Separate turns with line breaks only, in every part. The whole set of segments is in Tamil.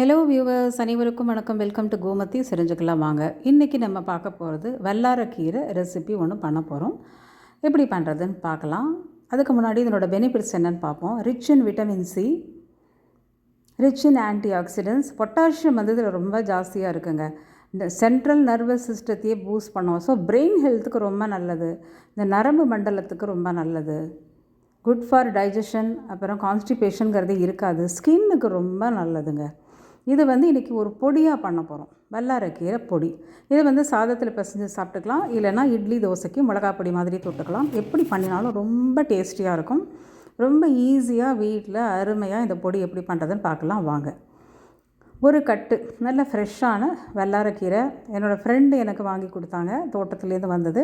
ஹலோ வியூவர்ஸ் அனைவருக்கும் வணக்கம். வெல்கம் டு கோமதி செரிஞ்சுக்கலாம் வாங்க. இன்றைக்கி நம்ம பார்க்க போகிறது வல்லாரக்கீரை ரெசிபி ஒன்று பண்ண போகிறோம் எப்படி பண்ணுறதுன்னு பார்க்கலாம். அதுக்கு முன்னாடி இதனோட பெனிஃபிட்ஸ் என்னென்னு பார்ப்போம். Rich in vitamin C rich in antioxidants potassium வந்து இதில் ரொம்ப ஜாஸ்தியாக இருக்குங்க. இந்த சென்ட்ரல் நர்வஸ் சிஸ்டத்தையே பூஸ்ட் பண்ணுவோம். ஸோ பிரெயின் ஹெல்த்துக்கு ரொம்ப நல்லது. இந்த நரம்பு மண்டலத்துக்கு ரொம்ப நல்லது. குட் ஃபார் டைஜஷன் அப்புறம் கான்ஸ்டிபேஷனுங்கிறது இருக்காது. ஸ்கின்னுக்கு ரொம்ப நல்லதுங்க. இது வந்து இன்றைக்கி ஒரு பொடியாக பண்ண போகிறோம் வல்லாரக்கீரை பொடி. இது வந்து சாதத்தில் பிசைஞ்சு சாப்பிட்டுக்கலாம். இல்லைன்னா இட்லி தோசைக்கு மிளகா பொடி மாதிரி தொட்டுக்கலாம். எப்படி பண்ணினாலும் ரொம்ப டேஸ்டியாக இருக்கும். ரொம்ப ஈஸியாக வீட்டில் அருமையாக இந்த பொடி எப்படி பண்ணுறதுன்னு பார்க்கலாம். வாங்க. ஒரு கட்டு நல்ல ஃப்ரெஷ்ஷான வல்லாரக்கீரை என்னோடய ஃப்ரெண்டு எனக்கு வாங்கி கொடுத்தாங்க. தோட்டத்துலேருந்து வந்தது.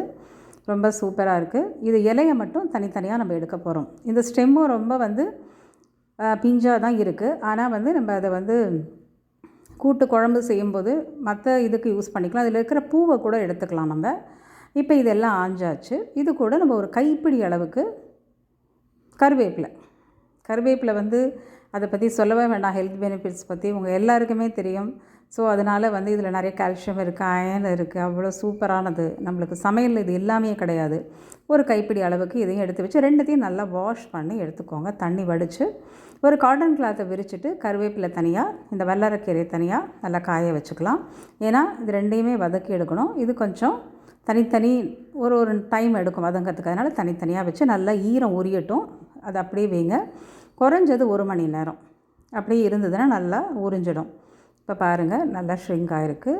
ரொம்ப சூப்பராக இருக்குது இது இலையை மட்டும் தனித்தனியாக நம்ம எடுக்க போகிறோம் இந்த ஸ்டெம்மும் ரொம்ப வந்து பிஞ்சாக தான் இருக்குது ஆனால் வந்து நம்ம அதை வந்து கூட்டு குழம்பு செய்யும்போது மற்ற இதுக்கு யூஸ் பண்ணிக்கலாம். அதில் இருக்கிற பூவை கூட எடுத்துக்கலாம் நம்ம. இப்போ இதெல்லாம் ஆஞ்சாச்சு. இது கூட நம்ம ஒரு கைப்பிடி அளவுக்கு கருவேப்பிலை. கருவேப்பிலை வந்து அதை பற்றி சொல்லவே வேண்டாம். ஹெல்த் பெனிஃபிட்ஸ் பற்றி உங்கள் எல்லாருக்குமே தெரியும். ஸோ அதனால் வந்து இதில் நிறைய கால்சியம் இருக்குது அயன் இருக்குது அவ்வளோ சூப்பரானது. நம்மளுக்கு சமையல் இது எல்லாமே கிடையாது. ஒரு கைப்பிடி அளவுக்கு இதையும் எடுத்து வச்சு ரெண்டுத்தையும் நல்லா வாஷ் பண்ணி எடுத்துக்கோங்க. தண்ணி வடித்து ஒரு காட்டன் கிளாத்தை விரிச்சிட்டு கருவேப்பிலை தனியாக இந்த வல்லரக்கீரை தனியாக நல்லா காய வச்சுக்கலாம். ஏன்னா இது ரெண்டையுமே வதக்கி எடுக்கணும். இது கொஞ்சம் தனித்தனி ஒரு ஒரு டைம் எடுக்கும் வதங்கிறதுக்கு. அதனால் தனித்தனியாக வச்சு நல்லா ஈரம் உரியட்டும். அது அப்படியே வைங்க. குறைஞ்சது ஒரு மணி நேரம். அப்படியே இருந்ததுன்னா நல்லா உறிஞ்சிடும். இப்போ பாருங்கள் நல்லா ஷ்ரிங்க் ஆகிருக்கு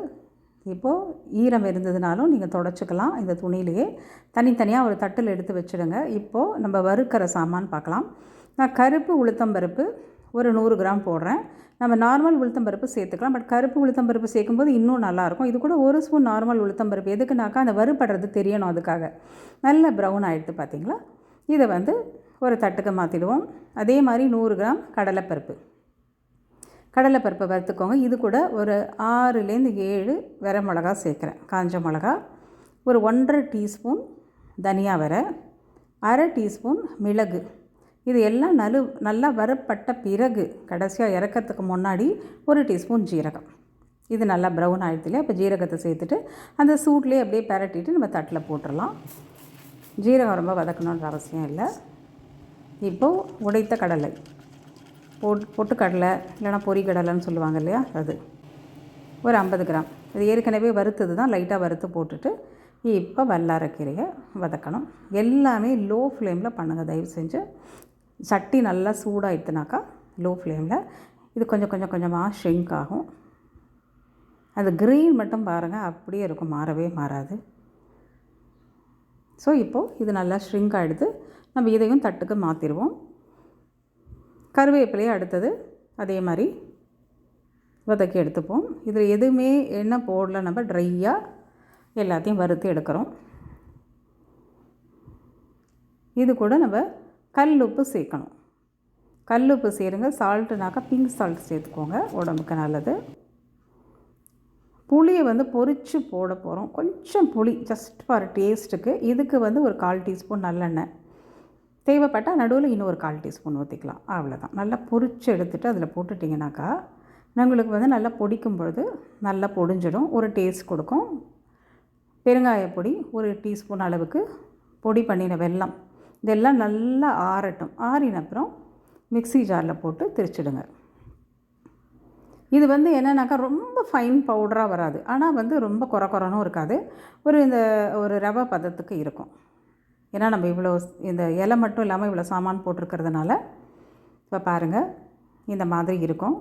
இப்போது ஈரம் இருந்ததுனாலும் நீங்கள் தொடச்சிக்கலாம் இந்த துணியிலேயே. தனித்தனியாக ஒரு தட்டில் எடுத்து வச்சுடுங்க. இப்போது நம்ம வறுக்கிற சாமான் பார்க்கலாம். நான் கருப்பு உளுத்தம்பருப்பு ஒரு நூறு கிராம் போடுறேன். நம்ம நார்மல் உளுத்தம்பருப்பு சேர்த்துக்கலாம். பட் கருப்பு உளுத்தம்பருப்பு சேர்க்கும்போது இன்னும் நல்லாயிருக்கும். இது கூட ஒரு ஸ்பூன் நார்மல் உளுத்தம்பருப்பு எதுக்குனாக்கா அந்த வறுபடுறது தெரியணும் அதுக்காக. நல்ல ப்ரௌன் ஆகிடுது பார்த்தீங்களா? இதை வந்து ஒரு தட்டுக்கு மாற்றிடுவோம் அதே மாதிரி நூறு கிராம் கடலைப்பருப்பு. கடலைப்பருப்பை வறுத்துக்கோங்க. இது கூட ஒரு ஆறுலேருந்து ஏழு வெற மிளகா சேர்க்குறேன். காஞ்ச மிளகா ஒரு ஒன்றரை டீஸ்பூன் தனியா வர அரை டீஸ்பூன் மிளகு. இது எல்லாம் நலு நல்லா வரப்பட்ட பிறகு கடைசியாக இறக்கிறதுக்கு முன்னாடி ஒரு டீஸ்பூன் ஜீரகம். இது நல்லா ப்ரௌன் ஆகிடுது இல்லையா அப்போ ஜீரகத்தை சேர்த்துட்டு அந்த சூட்லேயே அப்படியே பரட்டிட்டு நம்ம தட்டில் போட்டுடலாம். ஜீரகம் ரொம்ப வதக்கணுன்ற அவசியம் இல்லை. இப்போது உடைத்த கடலை. போட் பொட்டுக்கடலை இல்லைனா பொரிக்கடலைன்னு சொல்லுவாங்க இல்லையா அது. ஒரு ஐம்பது கிராம். இது ஏற்கனவே வறுத்தது தான் லைட்டாக வறுத்து போட்டுட்டு இப்போ வல்லாரக்கீரையை வதக்கணும். எல்லாமே லோ ஃப்ளேமில் பண்ணுங்கள் தயவு செஞ்சு சட்டி நல்லா சூடாகிடுத்துனாக்கா லோ ஃப்ளேமில் இது கொஞ்சம் கொஞ்சம் கொஞ்சமாக ஷ்ரிங்க் ஆகும். அது க்ரீன் மட்டும் பாருங்கள் அப்படியே இருக்கும் மாறவே மாறாது. ஸோ இப்போது இது நல்லா ஷ்ரிங்க் ஆகிடுது நம்ம இதையும் தட்டுக்கு மாற்றிடுவோம் கருவேப்பிலையை அடுத்தது அதே மாதிரி வதக்கி எடுத்துப்போம். இதில் எதுவுமே எண்ணெய் போடல நம்ம ட்ரையாக எல்லாத்தையும் வறுத்து எடுக்கிறோம். இது கூட நம்ம கல் உப்பு சேர்க்கணும். கல் உப்பு சேருங்க. சால்ட்டுனாக்கா பிங்க் சால்ட் சேர்த்துக்கோங்க. உடம்புக்கு நல்லது. புளியை வந்து பொறிச்சு போட போகிறோம் கொஞ்சம் புளி ஜஸ்ட் ஃபார் டேஸ்ட்டுக்கு இதுக்கு வந்து ஒரு கால் டீஸ்பூன் நல்லெண்ணெய். தேவைப்பட்டால் நடுவில் இன்னும் ஒரு கால் டீஸ்பூன் ஊற்றிக்கலாம் அவ்வளோதான் நல்லா பொறிச்சு எடுத்துகிட்டு அதில் போட்டுட்டிங்கனாக்கா நம்மளுக்கு வந்து நல்லா பொடிக்கும் பொழுது நல்லா பொடிஞ்சிடும். ஒரு டேஸ்ட் கொடுக்கும். பெருங்காய பொடி ஒரு டீஸ்பூன் அளவுக்கு பொடி பண்ணின வெல்லம். இதெல்லாம் நல்லா ஆறட்டும். ஆறின அப்புறம் மிக்சி ஜாரில் போட்டு திரிச்சிடுங்க. இது வந்து என்னென்னாக்கா ரொம்ப ஃபைன் பவுடராக வராது. ஆனால் வந்து ரொம்ப குறை குறனும் இருக்காது. ஒரு இந்த ஒரு ரவை பதத்துக்கு இருக்கும். ஏன்னா நம்ம இவ்வளோ இந்த இலை மட்டும் இல்லாமல் இவ்வளோ சாமான் போட்டிருக்கிறதுனால இப்போ பாருங்கள் இந்த மாதிரி இருக்கும்.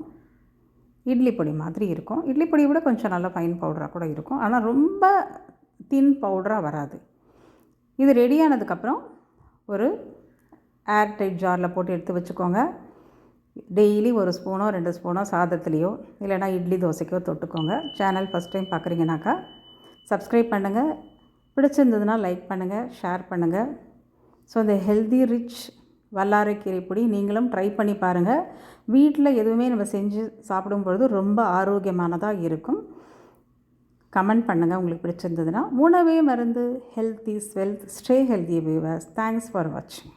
இட்லி பொடி மாதிரி இருக்கும். இட்லி பொடியை விட கொஞ்சம் நல்லா ஃபைன் பவுடராக கூட இருக்கும். ஆனால் ரொம்ப தின் பவுடராக வராது. இது ரெடியானதுக்கப்புறம் ஒரு ஏர் டைட் ஜாரில் போட்டு எடுத்து வச்சுக்கோங்க. டெய்லி ஒரு ஸ்பூனோ ரெண்டு ஸ்பூனோ சாதத்துலேயோ இல்லைனா இட்லி தோசைக்கோ தொட்டுக்கோங்க. சேனல் ஃபஸ்ட் டைம் பார்க்குறீங்கனாக்கா சப்ஸ்கிரைப் பண்ணுங்கள் பிடிச்சிருந்ததுன்னா லைக் பண்ணுங்கள் ஷேர் பண்ணுங்கள் ஸோ இந்த ஹெல்தி ரிச் வல்லாரைக்கீரை பொடி நீங்களும் ட்ரை பண்ணி பாருங்கள் வீட்டில் எதுவுமே நம்ம செஞ்சு சாப்பிடும் பொழுது ரொம்ப ஆரோக்கியமானதாக இருக்கும். கமெண்ட் பண்ணுங்கள் உங்களுக்கு பிடிச்சிருந்ததுன்னா. உணவே மருந்து health is wealth stay healthy viewers thanks for வாட்சிங்